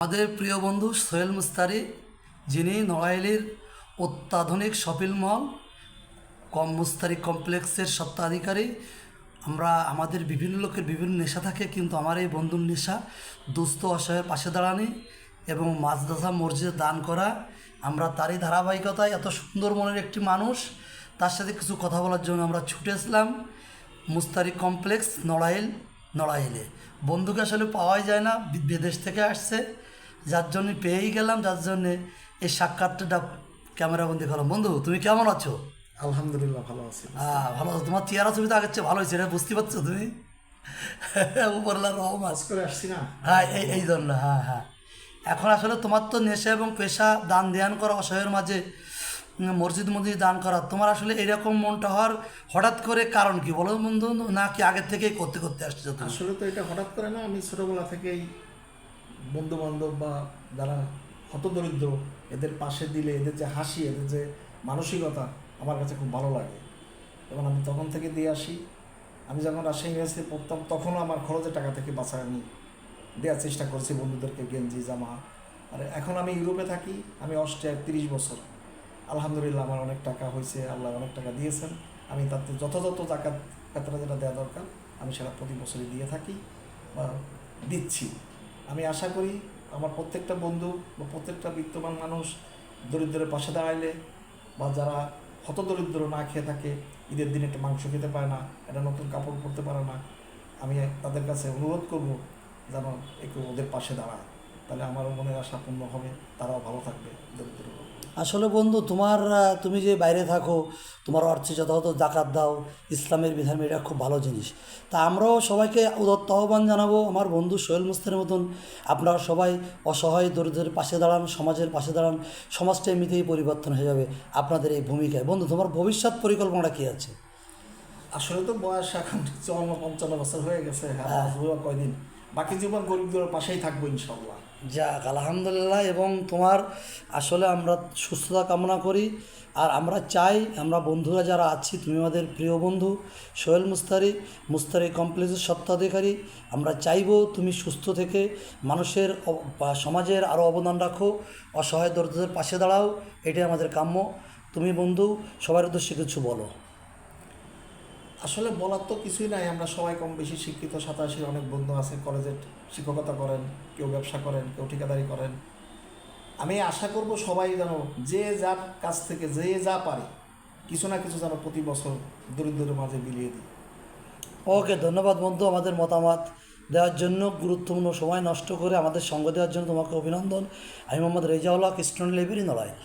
আমাদের প্রিয় বন্ধু সোহেল মুস্তারি, যিনি নড়াইলের অত্যাধুনিক শপিং মল, কম মুস্তারি কমপ্লেক্সের সত্ত্বাধিকারী আমরা আমাদের বিভিন্ন লোকের বিভিন্ন নেশা থাকে, কিন্তু আমার এই বন্ধুর নেশা দুস্থ অসহায়ের পাশে দাঁড়ানি এবং মাছদাসা মসজিদে দান করা। আমরা তারই ধারাবাহিকতায় এত সুন্দর মনের একটি মানুষ, তার সাথে কিছু কথা বলার জন্য আমরা ছুটে আসলাম মুস্তারি কমপ্লেক্স, নড়াইল নড়াইলে। বন্ধুকে আসলে পাওয়াই যায় না বিদেশ থেকে আসছে। যার জন্য পেয়েই গেলাম যার জন্যে এই সাক্ষাৎটা ক্যামেরা ক্যামেরাবন্দি করলাম। বন্ধু তুমি কেমন আছো? আলহামদুলিল্লাহ ভালো আছি। হ্যাঁ ভালো আছো। তোমার চেহারা ছবি তো আগের চেয়ে ভালো হয়েছে এটা বুঝতে পারছ তুমি? উপরলা রহমান আজ করে আসছি না? হ্যাঁ এই এই জন্য হ্যাঁ হ্যাঁ। এখন আসলে তোমার তো নেশা এবং পেশা দান ধ্যান করা অসহায়ের মাঝে মসজিদ মসজিদ দান করা, তোমার আসলে এরকম মনটা হওয়ার হঠাৎ করে কারণ কি? বলো বন্ধু না কি আগের থেকেই করতে করতে আসছো আসলে তো এটা হঠাৎ করে না, আমি ছোটোবেলা থেকেই বন্ধু বান্ধব বা যারা হতদরিদ্র, এদের পাশে দিলে, এদের যে হাসি, এদের যে মানসিকতা আমার কাছে খুব ভালো লাগে। এবং আমি তখন থেকে দিয়ে আসি। আমি যখন রাজশাহী ইউনিভার্সিটি পড়তাম, তখনও আমার খরচের টাকা থেকে বাঁচায় আমি দেওয়ার চেষ্টা করছি বন্ধুদেরকে, গেঞ্জি, জামা। আর এখন আমি ইউরোপে থাকি, আমি অস্ট্রিয়ায় তিরিশ বছর। আলহামদুলিল্লাহ আমার অনেক টাকা হয়েছে, আল্লাহ অনেক টাকা দিয়েছেন। আমি তাতে যথাযথ জাকাত ক্ষেত্রে যেটা দেওয়া দরকার, আমি সেটা প্রতি বছরই দিয়ে থাকি বা দিচ্ছি। আমি আশা করি আমার প্রত্যেকটা বন্ধু বা প্রত্যেকটা বিত্তবান মানুষ দরিদ্রের পাশে দাঁড়াইলে বা যারা হতদরিদ্র না খেয়ে থাকে, ঈদের দিনে একটা মাংস খেতে পারে না, একটা নতুন কাপড় পরতে পারে না, আমি তাদের কাছে অনুরোধ করব যেন একটু ওদের পাশে দাঁড়ায়। তাহলে আমারও মনের আশা পূর্ণ হবে, তারাও ভালো থাকবে দরিদ্র আসলে বন্ধু তোমার তুমি যে বাইরে থাকো তোমার অর্থে যথাযথ জাকাত দাও ইসলামের বিধান এটা খুব ভালো জিনিস। তা আমরাও সবাইকে উদত্ত আহ্বান জানাব আমার বন্ধু সোহেল মুস্তানের মতন। আপনারা সবাই অসহায় দরিদ্রের পাশে দাঁড়ান সমাজের পাশে দাঁড়ান সমাজটা এমনিতেই পরিবর্তন হয়ে যাবে আপনাদের এই ভূমিকায়। বন্ধু তোমার ভবিষ্যৎ পরিকল্পনাটা কী আছে? আসলে তো বয়স এখন চুয়ান্ন পঞ্চান্ন বছর হয়ে গেছে হ্যাঁ। আর কয়দিন? বাকি জীবন গরিবদের পাশেই থাকব ইনশাল্লাহ যাক, আলহামদুলিল্লাহ, এবং তোমার আসলে আমরা সুস্থতা কামনা করি। আর আমরা চাই, আমরা বন্ধুরা যারা আছি, তুমি আমাদের প্রিয় বন্ধু, সোহেল মুস্তারি মুস্তারি কমপ্লেক্সের সত্ত্বাধিকারী আমরা চাইব তুমি সুস্থ থেকে মানুষের সমাজের আরও অবদান রাখো, অসহায় দরিদ্রদের পাশে দাঁড়াও, এটাই আমাদের কাম্য। তুমি বন্ধু, সবার উদ্দেশ্যে কিছু বলো। আসলে বলার তো কিছুই নাই। আমরা সবাই কম বেশি শিক্ষিত সাতাশির অনেক বন্ধু আছে কলেজে শিক্ষকতা করেন, কেউ ব্যবসা করেন, কেউ ঠিকাদারি করেন। আমি আশা করব সবাই যেন যে যার কাছ থেকে যে যা পারে, কিছু না কিছু যেন প্রতি বছর দরিদ্রের মাঝে বিলিয়ে দিই। ওকে, ধন্যবাদ বন্ধু, আমাদের মতামত দেওয়ার জন্য। গুরুত্বপূর্ণ সময় নষ্ট করে আমাদের সঙ্গ দেওয়ার জন্য তোমাকে অভিনন্দন। আমি মোহাম্মদ রেজাউল্লাহ কৃষ্ণ লেবিরি নড়াইল